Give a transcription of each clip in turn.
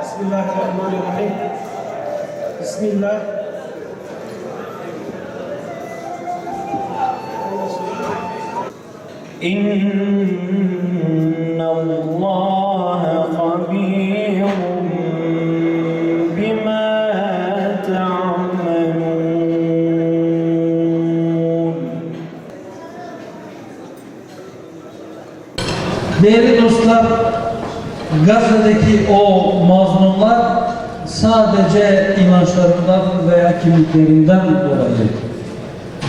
Bismillahirrahmanirrahim. Bismillah. İnna Allah Değerli dostlar, Gazze'deki o mazlumlar sadece inançlarından veya kimliklerinden dolayı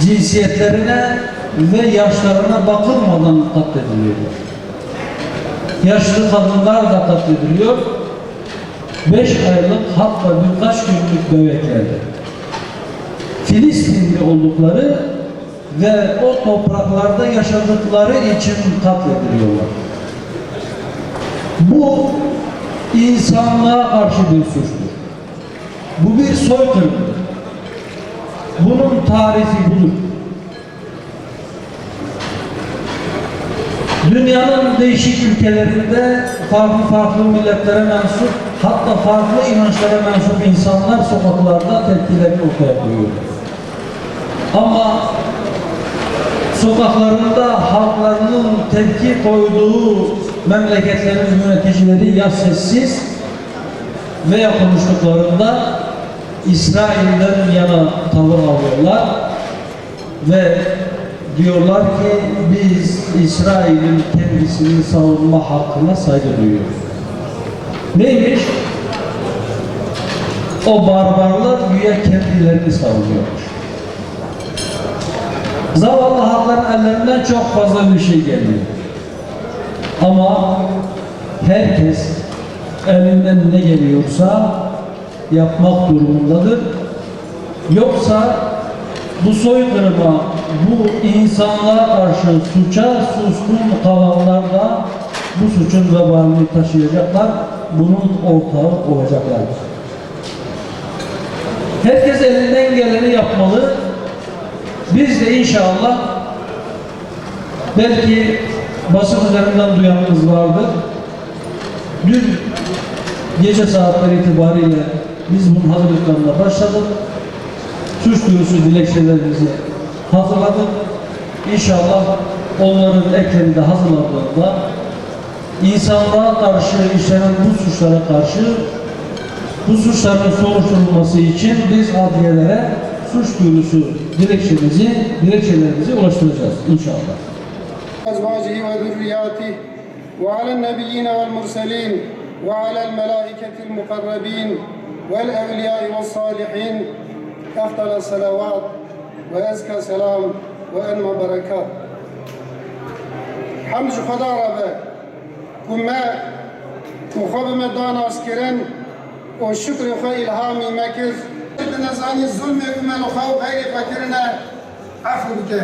cinsiyetlerine ve yaşlarına bakılmadan katlediliyorlar. Yaşlı kadınlar da katlediliyor. Beş aylık hatta birkaç günlük bebeklerde. Filistinli oldukları ve o topraklarda yaşadıkları için katlediliyorlar. Bu insanlığa karşı bir suçtur. Bu bir soykırımdır. Bunun tarifi budur. Dünyanın değişik ülkelerinde farklı farklı milletlere mensup hatta farklı inançlara mensup insanlar sokaklarda tepkilerini ortaya koyuyorlar. Ama sokaklarında halklarının tepki koyduğu memleketlerin yöneticileri ya sessiz veya konuştuklarında İsrail'den yana tavır alıyorlar ve diyorlar ki biz İsrail'in kendisini savunma hakkına saygı duyuyoruz. Neymiş? O barbarlar güya kendilerini savunuyormuş. Zavallı halkların ellerinden çok fazla bir şey geliyor. Ama herkes elinden ne geliyorsa yapmak durumundadır. Yoksa bu soykırıma, bu insanlığa karşı suça suskun kalanlar da bu suçun vebalini taşıyacaklar, bunun ortağı olacaklar. Herkes elinden geleni yapmalı. Biz de inşallah belki basın üzerinden duyanınız vardır. Dün gece saatleri itibariyle biz bunun hazırlıklarına başladık. Suç duyurusu dilekçelerimizi hazırladık. İnşallah onların eklerini de hazırladığında insanlığa karşı işlenen bu suçlara karşı bu suçların soruşturulması için biz adliyelere suç duyurusu dilekçemizi, dilekçelerimizi ulaştıracağız inşallah. أزواجه وذرياته وعلى النبيين والمرسلين وعلى الملائكة المقربين والأولياء والصالحين أفضل الصلوات وأزكى سلام وأنمى بركات حمد خدا را به كما وخب مدان اسكرن وشكر خو إلهامي مكز نزاني الظلم كما لخو غير فكرنا عفو بك